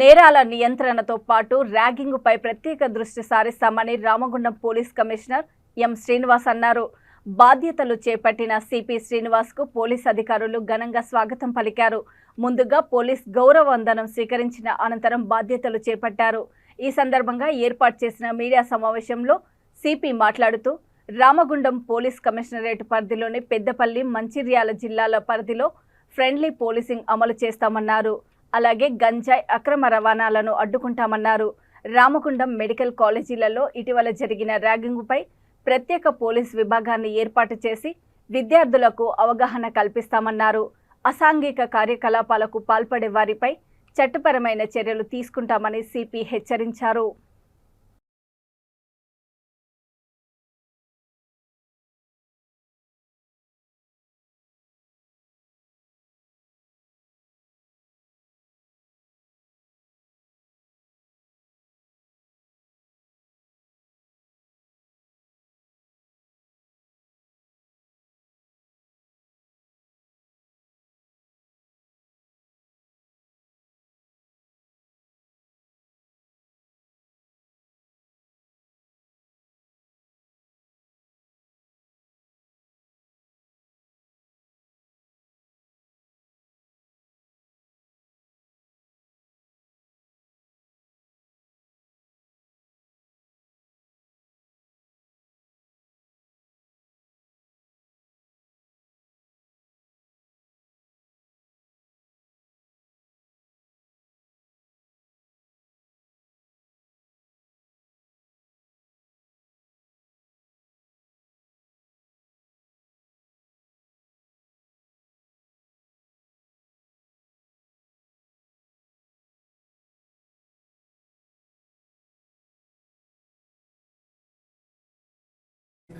నేరాల నియంత్రణతో పాటు ర్యాగింగ్పై ప్రత్యేక దృష్టి సారిస్తామని Ramagundam police commissioner M Srinivas అన్నారు. బాధ్యతలు చేపట్టిన సిపి శ్రీనివాస్కు పోలీస్ అధికారులు ఘనంగా స్వాగతం పలికారు. ముందుగా పోలీస్ గౌరవ వందనం స్వీకరించిన అనంతరం బాధ్యతలు చేపట్టారు. ఈ సందర్భంగా ఏర్పాటు చేసిన మీడియా సమావేశంలో సిపి మాట్లాడుతూ రామగుండం పోలీస్ కమిషనరేట్ పరిధిలోని పెద్దపల్లి మంచిర్యాల జిల్లాల పరిధిలో ఫ్రెండ్లీ పోలీసింగ్ అమలు చేస్తామన్నారు. అలాగే గంజాయి అక్రమ రవాణాలను అడ్డుకుంటామన్నారు. రామకుండం మెడికల్ కాలేజీలలో ఇటీవల జరిగిన ర్యాగింగ్పై ప్రత్యేక పోలీస్ విభాగాన్ని ఏర్పాటు చేసి విద్యార్థులకు అవగాహన కల్పిస్తామన్నారు. అసాంఘిక కార్యకలాపాలకు పాల్పడే వారిపై చట్టపరమైన చర్యలు తీసుకుంటామని సిపి హెచ్చరించారు.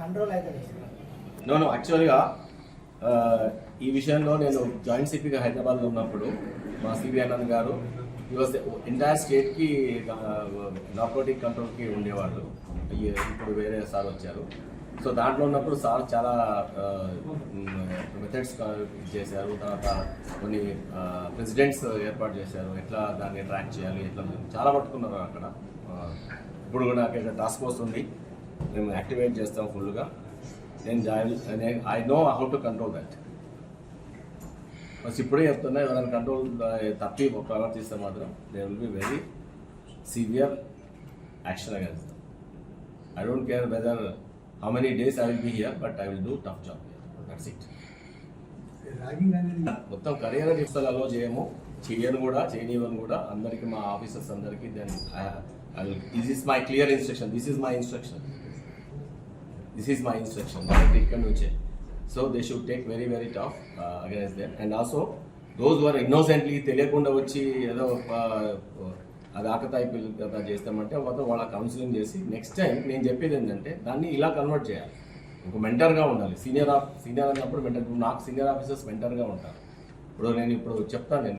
కంట్రోల్ అవుతుంది నో నో యాక్చువల్గా ఈ విషయంలో నేను జాయింట్ సిపిగా హైదరాబాద్లో ఉన్నప్పుడు మా సిబి ఆనంద్ గారు ఈరోజు ఎంటైర్ స్టేట్కి నార్కోటిక్ కంట్రోల్కి ఉండేవాళ్ళు. ఇప్పుడు వేరే సార్ వచ్చారు. సో దాంట్లో ఉన్నప్పుడు సార్ చాలా మెథడ్స్ చేశారు. తర్వాత కొన్ని ప్రెసిడెంట్స్ ఏర్పాటు చేశారు. ఎట్లా దాన్ని ట్రాక్ చేయాలి ఎట్లా చాలా పట్టుకున్నారు అక్కడ. ఇప్పుడు కూడా అక్కడ టాస్క్ ఫోర్స్ ఉంది. మేము యాక్టివేట్ చేస్తాం ఫుల్గా. నేను I know how to control that. Bus ఇప్పుడే చెప్తున్నా ఎవరైనా కంట్రోల్ తప్పి ప్రవర్తిస్తే మాత్రం they will be very severe action against I don't care whether how many days I will be here but I will do tough job that's it మొత్తం career డిస్టల్లో చేయము. చేయను కూడా చేయనివ్వను కూడా. అందరికి మా ఆఫీసర్స్ అందరికి then this is my clear instruction this is my instruction this is my instruction కాబట్టి ఇక్కడ నుంచే so they should take very very tough against them and also those were innocently తెలియకుండా వచ్చి ఏదో అది ఆకతాయి పిల్లలు చేస్తామంటే వాళ్ళతో వాళ్ళ కౌన్సిలింగ్ చేసి నెక్స్ట్ టైం నేను చెప్పేది ఏంటంటే దాన్ని ఇలా కన్వర్ట్ చేయాలి. ఒక మెంటర్గా ఉండాలి. సీనియర్ ఆఫ్ సీనియర్ అన్నప్పుడు మెంటర్ నాకు సీనియర్ ఆఫీసర్స్ మెంటర్గా ఉంటారు. ఇప్పుడు నేను ఇప్పుడు చెప్తాను నేను.